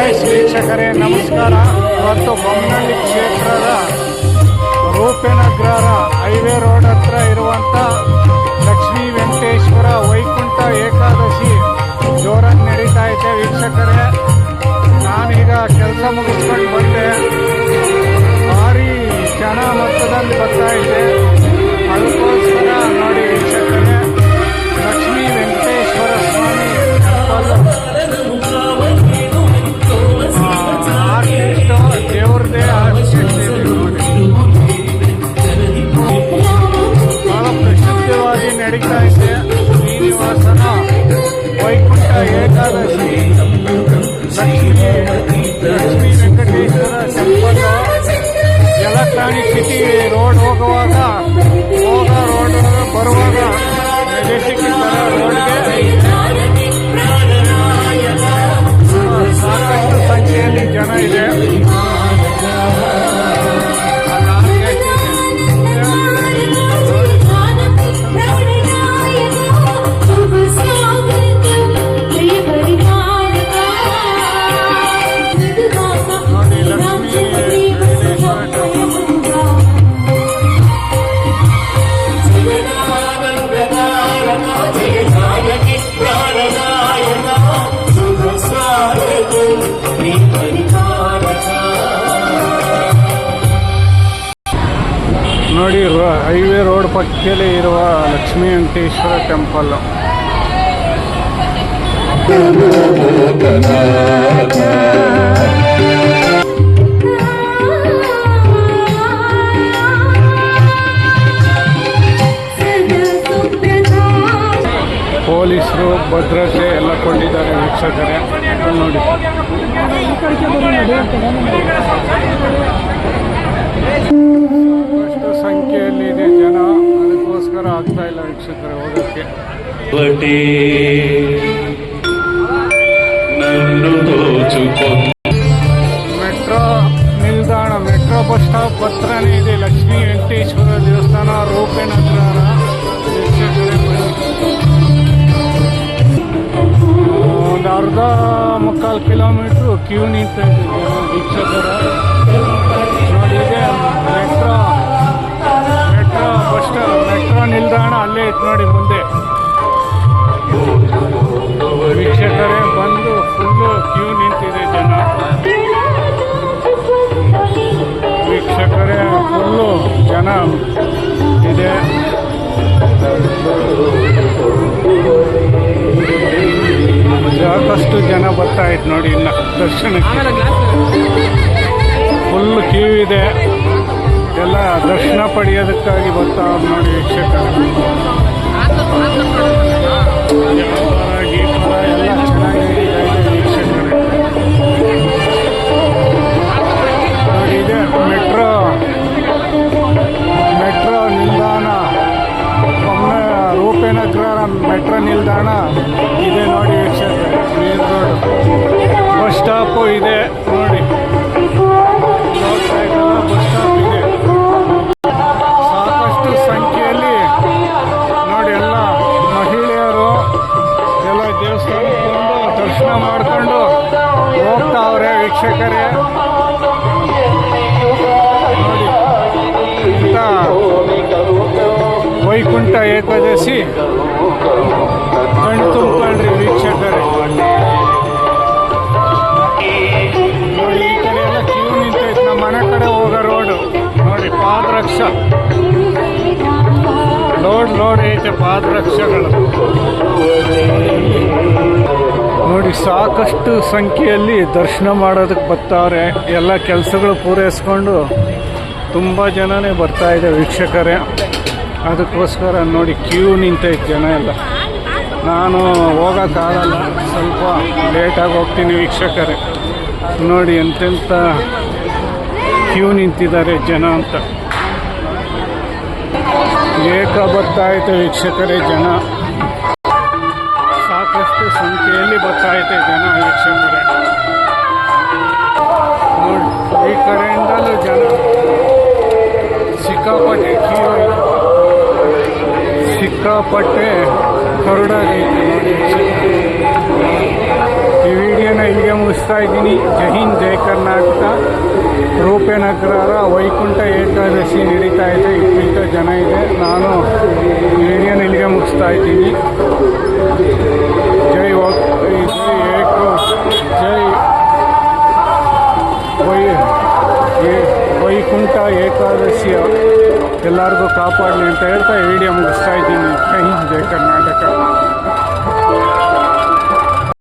Guys ವೀಕ್ಷಕರೇ, ನಮಸ್ಕಾರ. ಇವತ್ತು ಬೊಮ್ಮನಹಳ್ಳಿ ಕ್ಷೇತ್ರದ ರೂಪೇನಗ್ರಹರ ಹೈವೇ ರೋಡ್ ಹತ್ರ ಇರುವಂತ ಲಕ್ಷ್ಮೀ ವೆಂಕಟೇಶ್ವರ ವೈಕುಂಠ ಏಕಾದಶಿ ಜೋರಾಗಿ ನಡೀತಾ ಇದೆ ವೀಕ್ಷಕರೇ. ನಾನೀಗ ಕೆಲಸ ಮುಗಿಸ್ಕೊಂಡು ಬಂದೆ. ಭಾರಿ ಜನ ಮೊತ್ತದಲ್ಲಿ ಬರ್ತಾ ಇದೆ. ಅದಕ್ಕೋಸ್ಕರ ನೋಡಿ ವೀಕ್ಷಕರೇ, ಲಕ್ಷ್ಮೀ ವೆಂಕಟೇಶ್ವರ ಸ್ವಾಮಿ ಸಂಖ್ಯೆಯಲ್ಲಿ ಜನ ನೋಡಿ ಹೈವೇ ರೋಡ್ ಪಕ್ಕದಲ್ಲಿ ಇರುವ ಲಕ್ಷ್ಮೀ ವೆಂಕಟೇಶ್ವರ ಟೆಂಪಲ್. ಪೊಲೀಸರು ಭದ್ರತೆ ಎಲ್ಲ ಕೊಂಡಿದ್ದಾರೆ ವೀಕ್ಷಕರೇ. ನೋಡಿ. ಬಟೇ ನನ್ನು ದೋಚುಕೊಂಡು ಮೆಟ್ರೋ, ನಿಲ್ದಾಣ, ಮೆಟ್ರೋ ಬಸ್ ಸ್ಟಾಪ್ ಹತ್ರನೇ ಇದೆ ಲಕ್ಷ್ಮೀ, ವೆಂಕಟೇಶ್ವರ ದೇವಸ್ಥಾನ ರೂಪೇಣ ಒಂದು ಅರ್ಧ ಮುಕ್ಕಾಲು ಕಿಲೋಮೀಟ್ರು ಕ್ಯೂ ನಿಂತ ವೀಕ್ಷಕರ ದರ್ಶನಕ್ಕೆ. ಫುಲ್ ಕ್ಯೂ ಇದೆ. ಎಲ್ಲ ದರ್ಶನ ಪಡೆಯೋದಕ್ಕಾಗಿ ಬರ್ತಾ ನೋಡಿ ವೀಕ್ಷಕ ಎಲ್ಲ ಚೆನ್ನಾಗಿ ವೀಕ್ಷಕರೇ ಇದೆ. ಮೆಟ್ರೋ. ಮೆಟ್ರೋ ನಿಲ್ದಾಣ. ಒಮ್ಮೆ ರೂಪೇನಗ್ರ ಮೆಟ್ರೋ ನಿಲ್ದಾಣ. ಇದೆ ಬಸ್ ಇದೆ. ನೋಡಿ. ಸಾಕಷ್ಟು ಸಂಖ್ಯೆಯಲ್ಲಿ ನೋಡಿ ಎಲ್ಲ ಮಹಿಳೆಯರು ಎಲ್ಲ ದೇವಸ್ಥಾನಕ್ಕೆ ಬಂದು ದರ್ಶನ ಮಾಡ್ಕೊಂಡು ಹೋಗ್ತಾವ್ರೆ ವೀಕ್ಷಕರೇ. ವೈಕುಂಠ ಏಕಾದಶಿ. ಲೋಡ್ ಲೋಡ್ ಐತೆ ಪಾದರಕ್ಷಗಳು. ನೋಡಿ, ಸಾಕಷ್ಟು ಸಂಖ್ಯೆಯಲ್ಲಿ ದರ್ಶನ ಮಾಡೋದಕ್ಕೆ ಬರ್ತಾವ್ರೆ ಎಲ್ಲ ಕೆಲಸಗಳು ಪೂರೈಸ್ಕೊಂಡು ತುಂಬ ಜನನೇ ಬರ್ತಾ ಇದೆ ವೀಕ್ಷಕರೇ. ಅದಕ್ಕೋಸ್ಕರ ನೋಡಿ ಕ್ಯೂ ನಿಂತೈತೆ ಜನ ಎಲ್ಲ. ನಾನು ಹೋಗೋಕ್ಕಾಗಲ್ಲ, ಸ್ವಲ್ಪ ಲೇಟಾಗಿ ಹೋಗ್ತೀನಿ ವೀಕ್ಷಕರೇ. ನೋಡಿ ಎಂತೆಂಥ ಕ್ಯೂ ನಿಂತಿದ್ದಾರೆ ಜನ ಅಂತ. ಏಕ ಬರ್ತಾ ವೀಕ್ಷಕರೇ ಜನ ಸಾಕಷ್ಟು ಸಂಖ್ಯೆಯಲ್ಲಿ ಬರ್ತಾ ಜನ ವೀಕ್ಷಕರೇ ನೋಡಿ, ಈ ಕಡೆಯಿಂದಲೂ ಜನ ಸಿಕ್ಕಾಪಟ್ಟೆ ಐತೆ ಸಿಕ್ಕಾಪಟ್ಟೆ ಕರುಡಾಗೈತೆ ನೋಡಿ. ಮುಗಿಸ್ತಾ ಇದ್ದೀನಿ. ಹಿಂದ್, ಜೈ ಕರ್ನಾಟಕ. ರೂಪೇನಗರ ವೈಕುಂಠ ಏಕಾದಶಿ ನಡೀತಾ ಇದೆ. ಇಪ್ಪತ್ತು ಜನ ಇದೆ. ನಾನು ವಿಡಿಯೋನ ಇಲ್ಲಿಗೆ ಮುಗಿಸ್ತಾ ಇದ್ದೀನಿ. ಜೈ ಜೈ ಜೈ ವೈ ವೈಕುಂಠ ಏಕಾದಶಿಯ ಎಲ್ಲರಿಗೂ ಕಾಪಾಡಲಿ ಅಂತ ಹೇಳ್ತಾ ವಿಡಿಯೋ ಮುಗಿಸ್ತಾ ಇದ್ದೀನಿ. ಜೈ ಹಿಂದ್, ಜೈ ಕರ್ನಾಟಕ.